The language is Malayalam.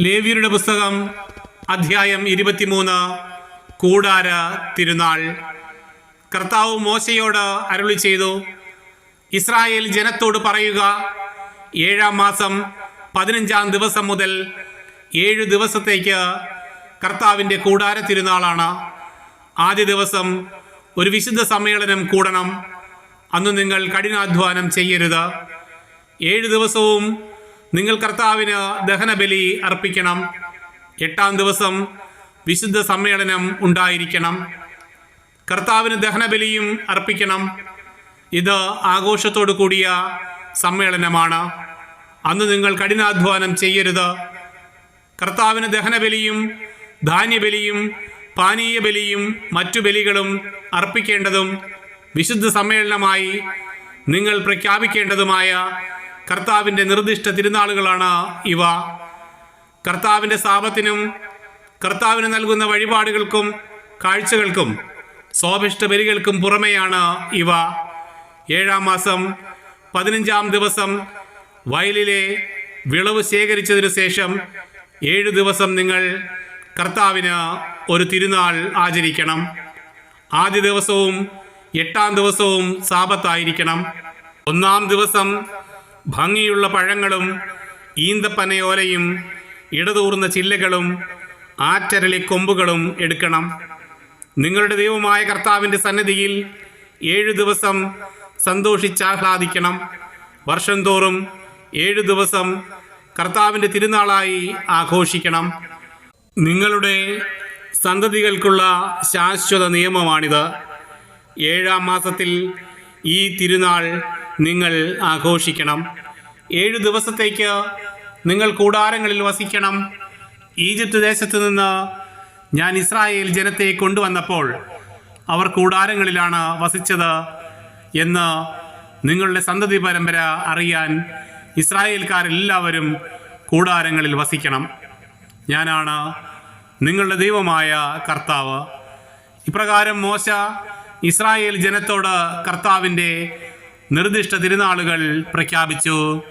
ലേവ്യരുടെ പുസ്തകം അധ്യായം ഇരുപത്തിമൂന്ന് കൂടാര തിരുനാൾ. കർത്താവ് മോശയോട് അരുളി ചെയ്തു ഇസ്രായേൽ ജനത്തോട് പറയുക ഏഴാം മാസം പതിനഞ്ചാം ദിവസം മുതൽ ഏഴ് ദിവസത്തേക്ക് കർത്താവിന്റെ കൂടാര തിരുനാളാണ്. ആദ്യ ദിവസം ഒരു വിശുദ്ധ സമ്മേളനം കൂടണം. അന്ന് നിങ്ങൾ കഠിനാധ്വാനം ചെയ്യരുത്. ഏഴ് ദിവസവും നിങ്ങൾ കർത്താവിന് ദഹനബലി അർപ്പിക്കണം. എട്ടാം ദിവസം വിശുദ്ധ സമ്മേളനം ഉണ്ടായിരിക്കണം. കർത്താവിന് ദഹനബലിയും അർപ്പിക്കണം. ഇത് ആഘോഷത്തോടു കൂടിയ സമ്മേളനമാണ്. അന്ന് നിങ്ങൾ കഠിനാധ്വാനം ചെയ്യരുത്. കർത്താവിന് ദഹനബലിയും ധാന്യബലിയും പാനീയ ബലിയും മറ്റു ബലികളും അർപ്പിക്കേണ്ടതും വിശുദ്ധ സമ്മേളനമായി നിങ്ങൾ പ്രഖ്യാപിക്കേണ്ടതുമായ കർത്താവിന്റെ നിർദ്ദിഷ്ട തിരുനാളുകളാണ് ഇവ. കർത്താവിന്റെ സാപത്തിനും കർത്താവിന് നൽകുന്ന വഴിപാടുകൾക്കും കാഴ്ചകൾക്കും സ്വാഭിഷ്ട ബലികൾക്കും പുറമെയാണ് ഇവ. ഏഴാം മാസം പതിനഞ്ചാം ദിവസം വയലിലെ വിളവ് ശേഖരിച്ചതിനു ശേഷം ഏഴു ദിവസം നിങ്ങൾ കർത്താവിന് ഒരു തിരുനാൾ ആചരിക്കണം. ആദ്യ ദിവസവും എട്ടാം ദിവസവും സാപത്തായിരിക്കണം ഒന്നാം ദിവസം ഭംഗിയുള്ള പഴങ്ങളും ഈന്തപ്പനയോലയും ഇടതൂർന്ന ചില്ലകളും ആറ്റരളി കൊമ്പുകളും എടുക്കണം. നിങ്ങളുടെ ദൈവമായ കർത്താവിന്റെ സന്നിധിയിൽ ഏഴു ദിവസം സന്തോഷിച്ചാഹ്ലാദിക്കണം. വർഷം തോറും ഏഴു ദിവസം കർത്താവിന്റെ തിരുനാളായി ആഘോഷിക്കണം. നിങ്ങളുടെ സന്തതികൾക്കുള്ള ശാശ്വത നിയമമാണിത്. ഏഴാം മാസത്തിൽ ഈ തിരുനാൾ നിങ്ങൾ ആഘോഷിക്കണം. ഏഴു ദിവസത്തേക്ക് നിങ്ങൾ കൂടാരങ്ങളിൽ വസിക്കണം. ഈജിപ്ത് ദേശത്ത് നിന്ന് ഞാൻ ഇസ്രായേൽ ജനത്തെ കൊണ്ടുവന്നപ്പോൾ അവർ കൂടാരങ്ങളിലാണ് വസിച്ചത് എന്ന് നിങ്ങളുടെ സന്തതി പരമ്പര അറിയാൻ ഇസ്രായേൽക്കാരെല്ലാവരും കൂടാരങ്ങളിൽ വസിക്കണം. ഞാനാണ് നിങ്ങളുടെ ദൈവമായ കർത്താവ്. ഇപ്രകാരം മോശ ഇസ്രായേൽ ജനത്തോട് കർത്താവിന്റെ നിർദ്ദിഷ്ട തിരുനാളുകൾ പ്രഖ്യാപിച്ചു.